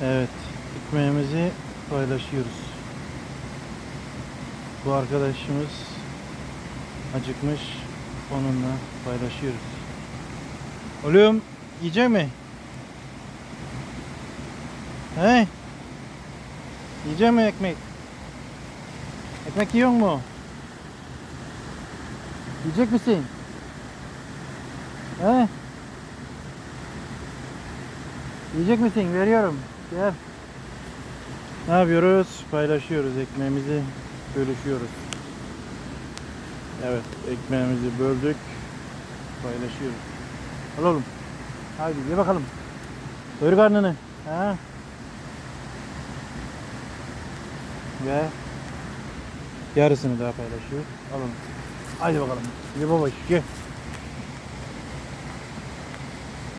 Evet, ekmeğimizi paylaşıyoruz. Bu arkadaşımız acıkmış, onunla paylaşıyoruz. Oğlum, yiyecek mi? He? Yiyecek mi ekmek? Ekmek yiyor mu? Yiyecek misin? He? Yiyecek misin? Veriyorum. Gel. Ne yapıyoruz? Paylaşıyoruz ekmeğimizi, bölüşüyoruz. Evet, ekmeğimizi böldük, paylaşıyoruz. Al oğlum. Hadi ye bakalım. Doyur karnını. Ha? Ve yarısını daha paylaşıyor. Al onu. Haydi bakalım. Ye baba ye.